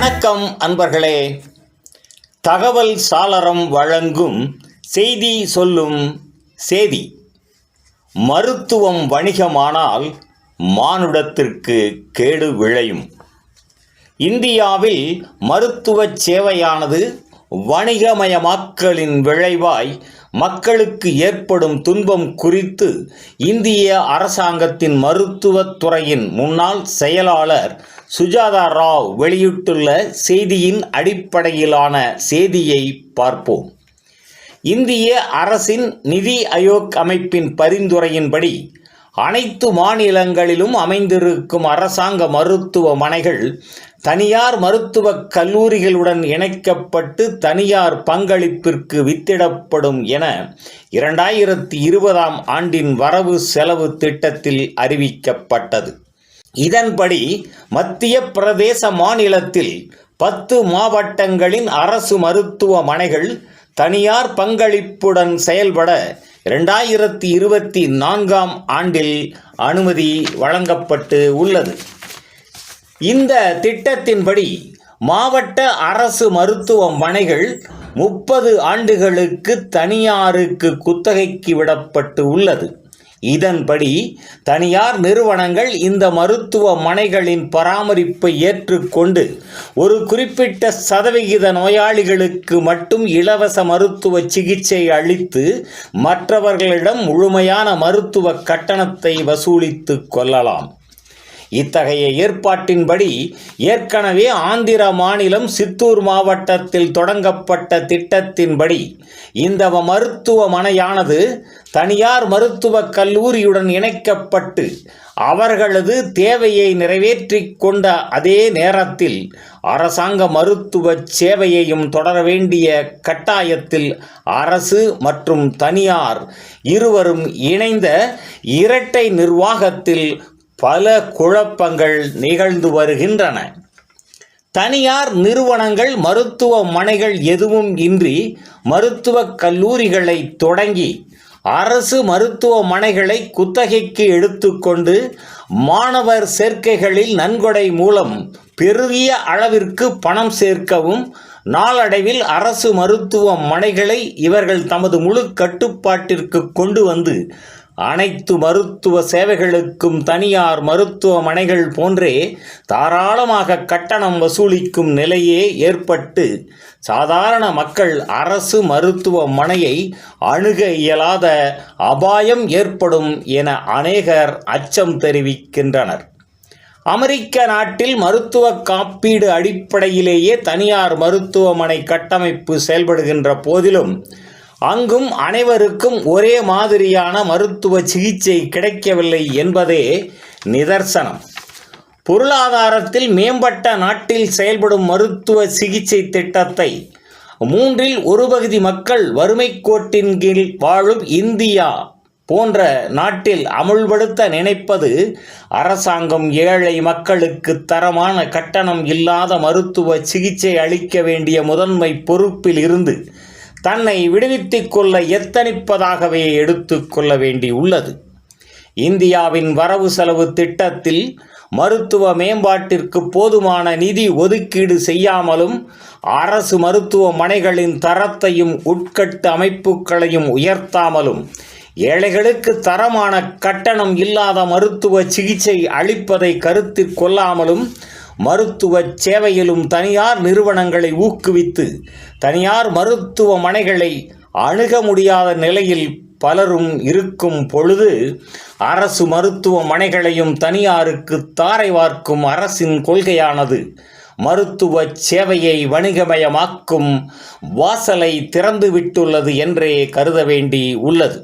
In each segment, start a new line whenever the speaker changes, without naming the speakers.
வணக்கம் அன்பர்களே. தகவல் சாளரம் வழங்கும் செய்தி சொல்லும் சேதி மருத்துவம் வணிகமானால் மானுடத்திற்கு கேடு விளையும். இந்தியாவில் மருத்துவச் சேவையானது வணிகமயமாக்கலின் விளைவாய் மக்களுக்கு ஏற்படும் துன்பம் குறித்து இந்திய அரசாங்கத்தின் மருத்துவத் துறையின் முன்னாள் செயலாளர் சுஜாதா ராவ் வெளியிட்டுள்ள செய்தியின் அடிப்படையிலான செய்தியை பார்ப்போம். இந்திய அரசின் நிதி ஆயோக் அமைப்பின் பரிந்துரையின்படி அனைத்து மாநிலங்களிலும் அமைந்திருக்கும் அரசாங்க மருத்துவமனைகள் தனியார் மருத்துவக் கல்லூரிகளுடன் இணைக்கப்பட்டு தனியார் பங்களிப்பிற்கு வித்திடப்படும் என இரண்டாயிரத்தி இருபதாம் ஆண்டின் வரவு செலவு திட்டத்தில் அறிவிக்கப்பட்டது. இதன்படி மத்திய பிரதேச மாநிலத்தில் பத்து மாவட்டங்களின் அரசு மருத்துவமனைகள் தனியார் பங்களிப்புடன் செயல்பட இரண்டாயிரத்தி இருபத்தி நான்காம் ஆண்டில் அனுமதி வழங்கப்பட்டு உள்ளது. இந்த திட்டத்தின்படி மாவட்ட அரசு மருத்துவமனைகள் முப்பது ஆண்டுகளுக்கு தனியாருக்கு குத்தகைக்கு விடப்பட்டு உள்ளது. இதன்படி தனியார் நிறுவனங்கள் இந்த மருத்துவமனைகளின் பராமரிப்பை ஏற்றுக்கொண்டு ஒரு குறிப்பிட்ட சதவிகித நோயாளிகளுக்கு மட்டும் இலவச மருத்துவ சிகிச்சை அளித்து மற்றவர்களிடம் முழுமையான மருத்துவ கட்டணத்தை வசூலித்து கொள்ளலாம். இத்தகைய ஏற்பாட்டின்படி ஏற்கனவே ஆந்திர மாநிலம் சித்தூர் மாவட்டத்தில் தொடங்கப்பட்ட திட்டத்தின்படி இந்த மருத்துவமனையானது தனியார் மருத்துவக் கல்லூரியுடன் இணைக்கப்பட்டு அவர்களது தேவையை நிறைவேற்றி கொண்ட அதே நேரத்தில் அரசாங்க மருத்துவ சேவையையும் தொடர வேண்டிய கட்டாயத்தில் அரசு மற்றும் தனியார் இருவரும் இணைந்த இரட்டை நிர்வாகத்தில் பல குழப்பங்கள் நிகழ்ந்து வருகின்றன. தனியார் நிறுவனங்கள் மருத்துவமனைகள் எதுவும் இன்றி மருத்துவக் கல்லூரிகளை தொடங்கி அரசு மருத்துவமனைகளை குத்தகைக்கு எடுத்துக்கொண்டு மாணவர் சேர்க்கைகளில் நன்கொடை மூலம் பெருகிய அளவிற்கு பணம் சேர்க்கவும் நாளடைவில் அரசு மருத்துவமனைகளை இவர்கள் தமது முழு கட்டுப்பாட்டிற்கு கொண்டு வந்து அனைத்து மருத்துவ சேவைகளுக்கும் தனியார் மருத்துவமனைகள் போன்றே தாராளமாக கட்டணம் வசூலிக்கும் நிலையே ஏற்பட்டு சாதாரண மக்கள் அரசு மருத்துவமனையை அணுக இயலாத அபாயம் ஏற்படும் என அநேகர் அச்சம் தெரிவிக்கின்றனர். அமெரிக்க நாட்டில் மருத்துவ காப்பீடு அடிப்படையிலேயே தனியார் மருத்துவமனை கட்டமைப்பு செயல்படுகின்ற போதிலும் அங்கும் அனைவருக்கும் ஒரே மாதிரியான மருத்துவ சிகிச்சை கிடைக்கவில்லை என்பதே நிதர்சனம். பொருளாதாரத்தில் மேம்பட்ட நாட்டில் செயல்படும் மருத்துவ சிகிச்சை திட்டத்தை மூன்றில் ஒரு பகுதி மக்கள் வறுமை கோட்டின் கீழ் வாழும் இந்தியா போன்ற நாட்டில் அமுல்படுத்த நினைப்பது அரசாங்கம் ஏழை மக்களுக்கு தரமான கட்டணம் இல்லாத மருத்துவ சிகிச்சை அளிக்க வேண்டிய முதன்மை பொறுப்பில் இருந்து தன்னை விடுவித்துக் கொள்ள எத்தனிப்பதாகவே எடுத்துக்கொள்ள வேண்டியுள்ளது இந்தியாவின் வரவு செலவு திட்டத்தில் மருத்துவ மேம்பாட்டிற்கு போதுமான நிதி ஒதுக்கீடு செய்யாமலும் அரசு மருத்துவமனைகளின் தரத்தையும் உட்கட்டு அமைப்புகளையும் உயர்த்தாமலும் ஏழைகளுக்கு தரமான கட்டணம் இல்லாத மருத்துவ சிகிச்சை அளிப்பதை கருத்தில் கொள்ளாமலும் மருத்துவ சேவையிலும் தனியார் நிறுவனங்களை ஊக்குவித்து தனியார் மருத்துவமனைகளை அணுக முடியாத நிலையில் பலரும் இருக்கும் பொழுது அரசு மருத்துவமனைகளையும் தனியாருக்கு தாரை வார்க்கும் அரசின் கொள்கையானது மருத்துவ சேவையை வணிகமயமாக்கும் வாசலை திறந்து விட்டுள்ளது என்றே கருத வேண்டி உள்ளது.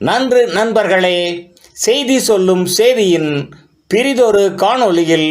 நன்று நண்பர்களே செய்தி சொல்லும் செய்தியின் பிரிதொரு காணொளியில்